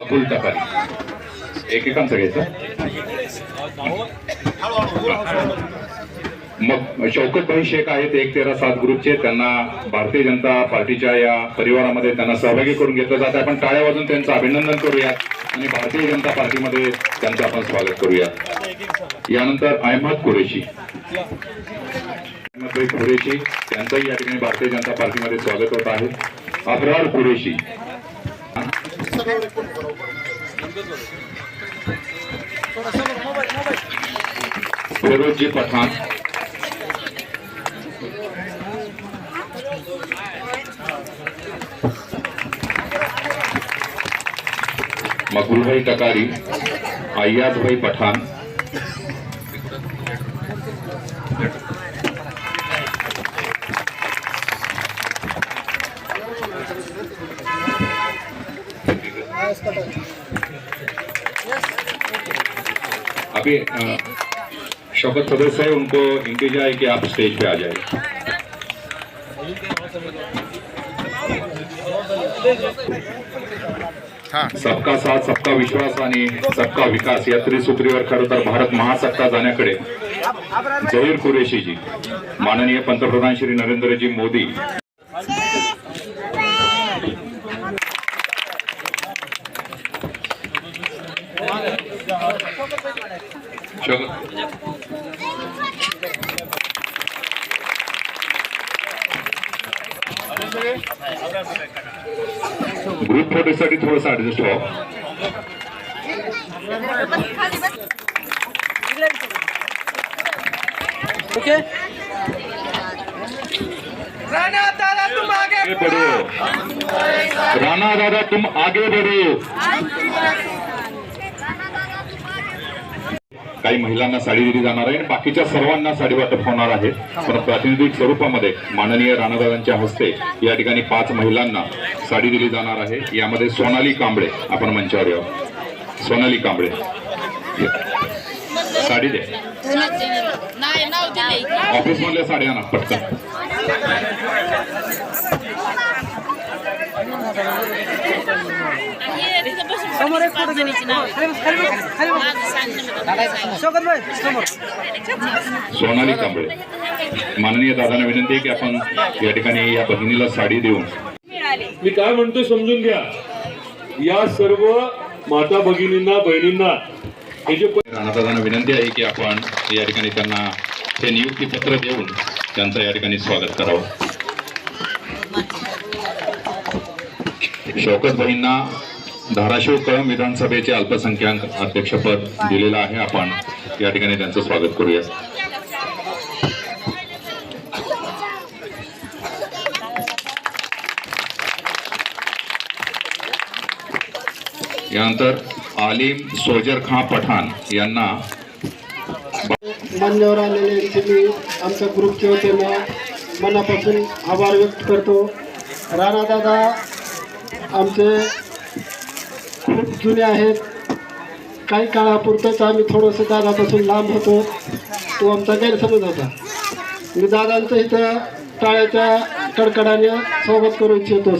अबुल टकारी एकेकांचं घ्यायचं. मग शौकत भाई शेख आहेत एक तेरा सात ग्रुपचे. त्यांना भारतीय जनता पार्टीच्या या परिवारामध्ये त्यांना सहभागी करून घेतलं जात. आहे आपण टाळ्या वाजून त्यांचं अभिनंदन करूयात आणि भारतीय जनता पार्टीमध्ये त्यांचं आपण स्वागत करूयात. यानंतर अहमद कुरेशी. अहमद कुरेशी त्यांचंही या ठिकाणी भारतीय जनता पार्टीमध्ये स्वागत होत आहे. अब्रार कुरेशी. फिरोजी पठाण मकरूभाई टकारी अय्याज भाई पठाण अभी शौकत सदस्य है उनको इंतजा है कि आप स्टेज पे आ जाए। सबका साथ सबका विश्वास आणि सबका विकास। या त्रिसूत्रीवर खरं तर भारत महासत्ता जाण्याकडे जहीर कुरेशीजी माननीय पंतप्रधान श्री नरेंद्रजी मोदी। ग्रुप फोटोसाठी थोडंसं ऍडजस्ट व्हा. ओके आगे बढ़ो। राणा दादा तुम आगे बढ़ो। काही महिलांना साडी दिली जाणार आहे आणि बाकीच्या सर्वांना साडी वाटप होणार आहे. पण प्रातिनिधिक स्वरूपामध्ये माननीय राणादादांच्या हस्ते या ठिकाणी पाच महिलांना साडी दिली जाणार आहे. यामध्ये सोनाली कांबळे आपण मंचावर येऊ. सोनाली कांबळे. साडी दे. ऑफिस मधल्या साड्या आणा पटकन. समोर एक फोटो घेऊन खाली बस, खाली बस, खाली बस. शौकत भाई समोर. सोनाली कांबळे. माननीय दादांना विनंती आहे की आपण या ठिकाणी या बहिणीला साडी देऊन मी काय म्हणतो समजून घ्या. या सर्व माता भगिनींना बहिणींना हे जे राणादादांना विनंती आहे की आपण या ठिकाणी त्यांना हे नियुक्ती पत्र देऊन त्यांचं या ठिकाणी स्वागत करावं. शौकत भाईंना धाराशिव कळम विधानसभेचे अल्पसंख्याक अध्यक्षपद दिलेलं आहे आपण. या ठिकाणी त्यांचं स्वागत करूया. यानंतर आलिम सोजर खां पठाण यांना मान्यवर आलेले तुम्ही आमच्या ग्रुपचे वतीनं मनापासून आभार व्यक्त करतो. राणादादा आमचे जुने आहेत. काही काळापुरतंच आम्ही थोडंसं दादापासून लांब होतो. तो आमचा गैरसमज होता. मी दादांचं इथं टाळ्याच्या कडकडाने स्वागत करू इच्छितो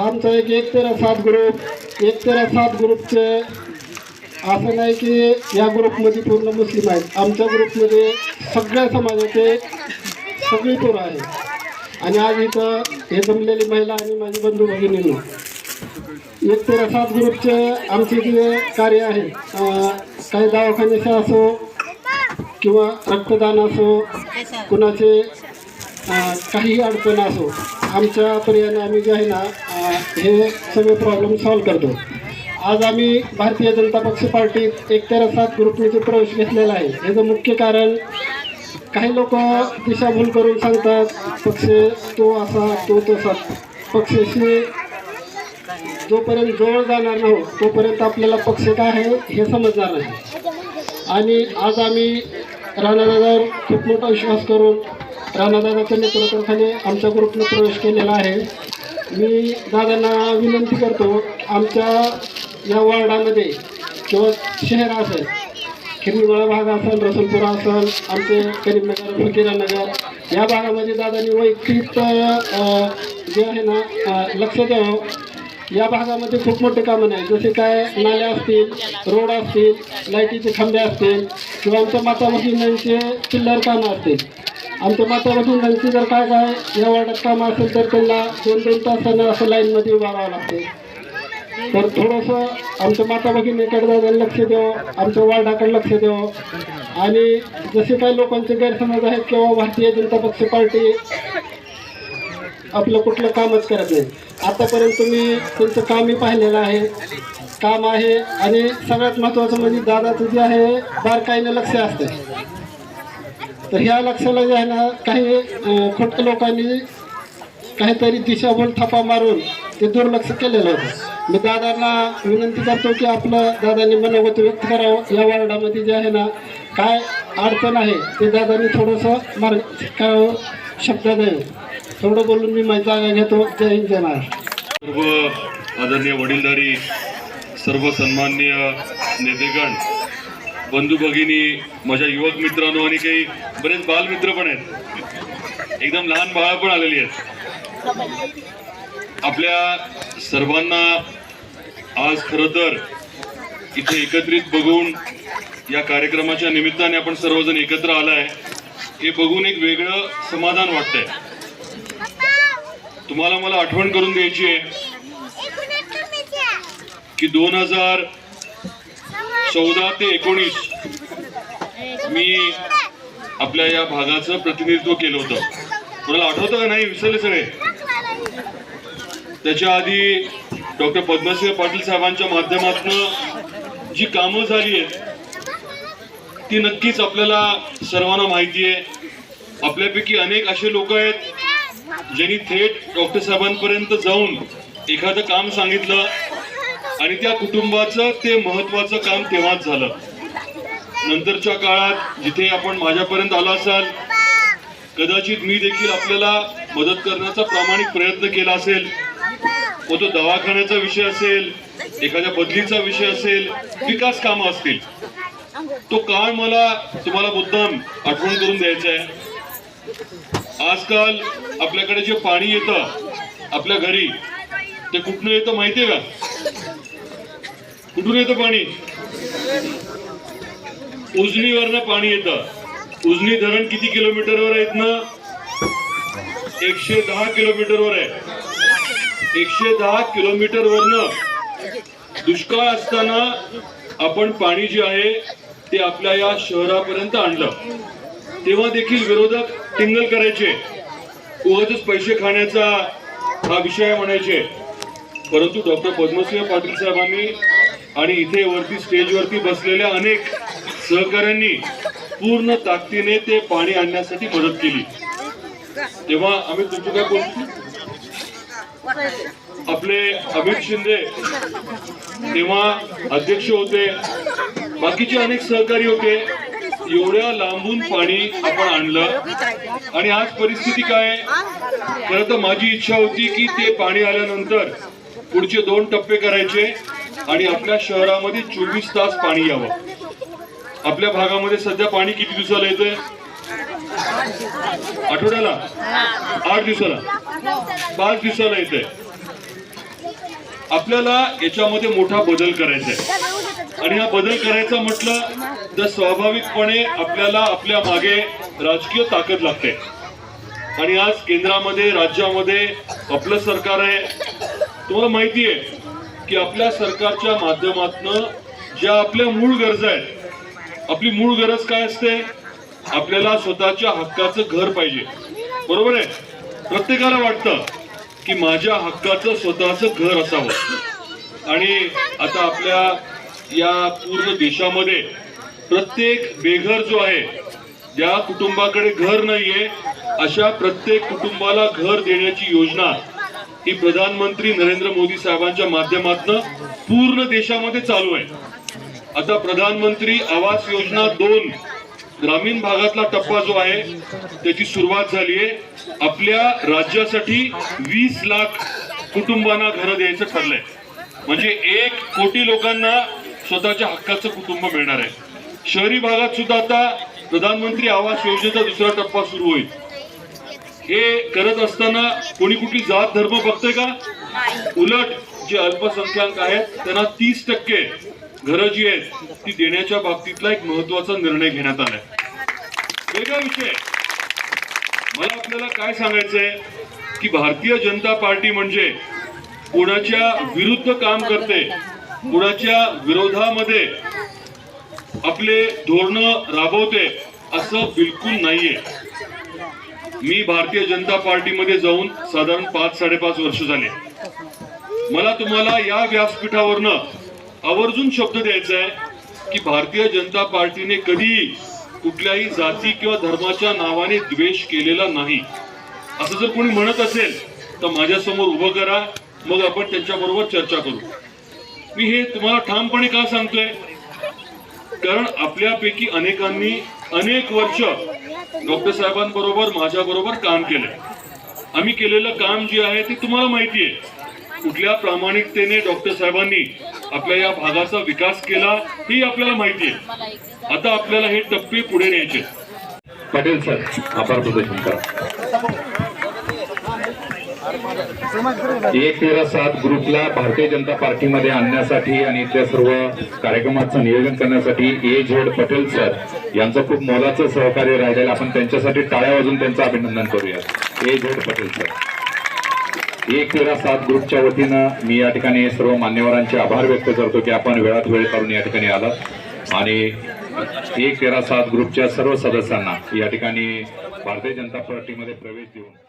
आमचा एक एक तेरा सात ग्रुप एक तेरा सात ग्रुपचे असं नाही की या ग्रुपमध्ये पूर्ण मुस्लिम आहेत. आमच्या ग्रुपमध्ये सगळ्या समाजाचे सगळी पोरं आहेत. आणि आज इथं हे जमलेली महिला आणि माझी बंधू भगिनींना एक तेरा सात ग्रुपचे आमचे जे कार्य आहे काही दवाखान्याचे असो किंवा रक्तदान असो कुणाचे काही काहीही अडचण असो आमच्या पर्यायाने आम्ही जे आहे ना हे सगळे प्रॉब्लेम सॉल्व करतो. आज आम्ही भारतीय जनता पक्ष पार्टीत एक तेरा सात ग्रुपने प्रवेश घेतलेला आहे याचं मुख्य कारण काही लोक दिशाभूल करून सांगतात पक्ष तो असा तो तसा. पक्षाशी जोपर्यंत जवळ जाणार नाही तोपर्यंत आपल्याला पक्ष काय आहे हे समजणार नाही. आणि आज आम्ही राणादादावर खूप मोठा विश्वास करून राणादादाच्या नेतृत्वाखाली आमच्या ग्रुपने प्रवेश केलेला आहे. मी दादांना विनंती करतो आमच्या या वॉर्डामध्ये किंवा शहर असेल हिरवीगोळा भाग असेल रसलपुरा असेल आमचे करीमनगर फकीरानगर या भागामध्ये दादांनी वैयक्तिक जे आहे ना लक्ष द्यावं. या भागामध्ये खूप मोठे कामं नाही. जसे काय नाल्या असतील रोड असतील लाईटीचे खांबे असतील किंवा आमच्या माता भगिनींचे चिल्लर कामं असतील. आमच्या माता भगिनींची जर काय काय या वार्डात कामं असेल तर त्यांना दोन दोन तासांना असं लाईनमध्ये उभारावं लागते. तर थोडंसं आमच्या माता भगिनीकडे लक्ष द्यावं आमच्या वार्डाकडे लक्ष द्यावं आणि जसे काही लोकांचे गैरसमज आहेत किंवा भारतीय जनता पक्ष पार्टी आपलं कुठलं कामच करत नाही. आतापर्यंत तुम्ही त्यांचं कामही पाहिलेलं आहे. काम आहे आणि सगळ्यात महत्त्वाचं म्हणजे दादाचं जे आहे बारकाईनं लक्ष असतं तर ह्या लक्षाला जे आहे ना काही अं, लोकांनी काहीतरी दिशाभूल थापा मारून ते दुर्लक्ष केलेलं होतं. मी दादांना विनंती करतो की आपलं दादांनी मनोगत व्यक्त करावं. या वार्डामध्ये जे आहे ना काय अडचण आहे ते दादांनी थोडंसं मार्ग काय शब्द नाही थोडं बोलून मी माझी जागा घेतो. जय हिंद जय महाराष्ट्र. सर्व आदरणीय वडीलधारी सर्व सन्माननीय नेतेगण बंधू भगिनी माझ्या युवक मित्रांनो आणि काही बरेच बालमित्र पण आहेत. एकदम लहान बाळा पण आलेली आहेत. आपल्या सर्वांना आज खरं तर इथे एकत्रित बघून या कार्यक्रमाच्या निमित्ताने आपण सर्वजण एकत्र आलाय. हे बघून एक वेगळं समाधान वाटतंय. तुम्हाला मला आठवण करून द्यायची आहे की दोन हजार चौदा ते एकोणीस मी आपल्या या भागाचं प्रतिनिधित्व केलं होतं. कोणाला आठवतं का नाही? विसरले सगळे? त्याच्या आधी डॉक्टर पद्मसिंह पाटील साहेबांच्या माध्यमातून जी कामं झाली आहेत ती नक्कीच आपल्याला सर्वांना माहिती आहे. आपल्यापैकी अनेक असे लोक आहेत ज्यांनी थेट डॉक्टर साहेबांपर्यंत जाऊन एखादं काम सांगितलं आणि त्या कुटुंबाचं ते महत्वाचं काम तेव्हाच झालं. नंतरच्या काळात जिथे आपण माझ्यापर्यंत आला असाल कदाचित मी देखील आपल्याला मदत करण्याचा प्रामाणिक प्रयत्न केला असेल. मग तो दवाखान्याचा विषय असेल एखाद्या बदलीचा विषय असेल विकास कामं असतील. तो काळ मला तुम्हाला मुद्दाम आठवण करून द्यायचा आहे. आजकाल आपल्याकडे जे पाणी येतं आपल्या घरी ते कुठनं येतं माहितीये का? कुठून येतं पाणी? उजनीवरनं पाणी येतं. उजनी धरण किती किलोमीटरवर आहेत ना? एकशे दहा किलोमीटरवर आहे. एकशे दहा किलोमीटर किलोमीटरवरनं दुष्काळ असताना आपण पाणी जे आहे ते आपल्या या शहरापर्यंत आणलं. तेव्हा देखील विरोधक टिंगल करायचे. उगाच पैसे खाण्याचा हा विषय म्हणायचे. परंतु डॉक्टर पद्मसिंह पाटील साहेबांनी आणि इथे वरती स्टेजवरती बसलेल्या अनेक सहकाऱ्यांनी पूर्ण ताकदीने ते पाणी आणण्यासाठी मदत केली. तेव्हा आम्ही तुमचं काय बोलतो आपले अमित शिंदे तेव्हा अध्यक्ष होते. बाकीचे अनेक सहकारी होते. एवढ्या लांबून पाणी आपण आणलं. आणि आज परिस्थिती काय? आहे? खरं तर माझी इच्छा होती की ते पाणी आल्यानंतर पुढचे दोन टप्पे करायचे आणि आपल्या शहरामध्ये चोवीस तास पाणी यावं. आपल्या भागामध्ये सध्या पाणी किती दिवसाला येतंय? आठवड्याला? आठ दिवसाला? पाच दिवसाला येते आपल्याला याच्यामध्ये मोठा बदल करायचा आहे. आणि हा बदल करायचा म्हटलं तर स्वाभाविकपणे आपल्याला आपल्या मागे राजकीय ताकद लागते. आणि आज केंद्रामध्ये राज्यामध्ये आपलं सरकार आहे. तुम्हाला माहिती आहे की आपल्या सरकारच्या माध्यमातनं ज्या आपल्या मूळ गरजा आहेत आपली मूळ गरज काय असते? आपल्याला स्वतःच्या हक्काचं घर पाहिजे. बरोबर आहे? प्रत्येकाला वाटतं की माझ्या हक्काचं स्वतःचं घर असावं. आणि आता आपल्या या पूर्ण देशामध्ये प्रत्येक बेघर जो आहे ज्या कुटुंबाकडे घर नाहीये अशा प्रत्येक कुटुंबाला घर देण्याची योजना ही प्रधानमंत्री नरेंद्र मोदी साहेबांच्या माध्यमातून पूर्ण देशामध्ये चालू आहे. आता प्रधानमंत्री आवास योजना दोन ग्रामीण भागातला टप्पा जो आहे त्याची सुरुवात झाली आहे. आपल्या राज्यासाठी वीस लाख कुटुंबांना घरं द्यायचं ठरलंय. म्हणजे एक कोटी लोकांना स्वतःच्या हक्काचं कुटुंब मिळणार आहे. शहरी भागात सुद्धा आता प्रधानमंत्री आवास योजनेचा दुसरा टप्पा सुरू होईल. हे करत असताना कोणी कुठली जात धर्म बघतोय का? उलट जे अल्पसंख्याक आहेत त्यांना तीस टक्के घरं जी आहेत ती देण्याच्या बाबतीतला एक महत्त्वाचा निर्णय घेण्यात आलाय. वेगळा विषय. मला आपल्याला काय सांगायचंय? की भारतीय जनता पार्टी म्हणजे कोणाच्या विरुद्ध काम करते कोणाच्या विरोधामध्ये आपले धोरण राबवते असं बिलकुल नाहीये. मी भारतीय जनता पार्टीमध्ये जाऊन साधारण पाच साडेपाच वर्ष झाले. मला तुम्हाला या व्यासपीठावरनं आवर्जून शब्द द्यायचा आहे की भारतीय जनता पार्टीने कधी कुठल्याही जाती किंवा धर्माच्या नावाने द्वेष केलेला नाही. असं जर कोणी म्हणत असेल तर माझ्यासमोर उभं करा मग आपण त्यांच्याबरोबर चर्चा करू. मी हे तुम्हाला ठामपणे का सांगतोय? कारण आपल्यापैकी अनेकांनी अनेक वर्ष डॉक्टर साहेबांबरोबर माझ्याबरोबर काम केलं आम्ही केलेलं काम जे आहे ते तुम्हाला माहिती आहे. कुठल्या प्रामाणिकतेने डॉक्टर साहेबांनी आपल्या या भागाचा विकास केला ही आपल्याला माहिती आहे. आता आपल्याला हे टप्पे पुढे न्यायचे पटेल सर आभार प्रदर्शन करा. एक तेरा सात ग्रुपला भारतीय जनता पार्टीमध्ये आणण्यासाठी आणि त्या सर्व कार्यक्रमाचं नियोजन करण्यासाठी ए झेड पटेल सर यांचं खूप मोलाचं सहकार्य राहिलेलं आपण त्यांच्यासाठी टाळ्या वाजून त्यांचं अभिनंदन करूया ए झेड पटेल सर. एक तेरा सात ग्रुपच्या वतीनं मी या ठिकाणी सर्व मान्यवरांचे आभार व्यक्त करतो की आपण वेळात वेळ काढून या ठिकाणी आलात. आणि एक तेरा सात ग्रुपच्या सर्व सदस्यांना या ठिकाणी भारतीय जनता पार्टीमध्ये प्रवेश देऊन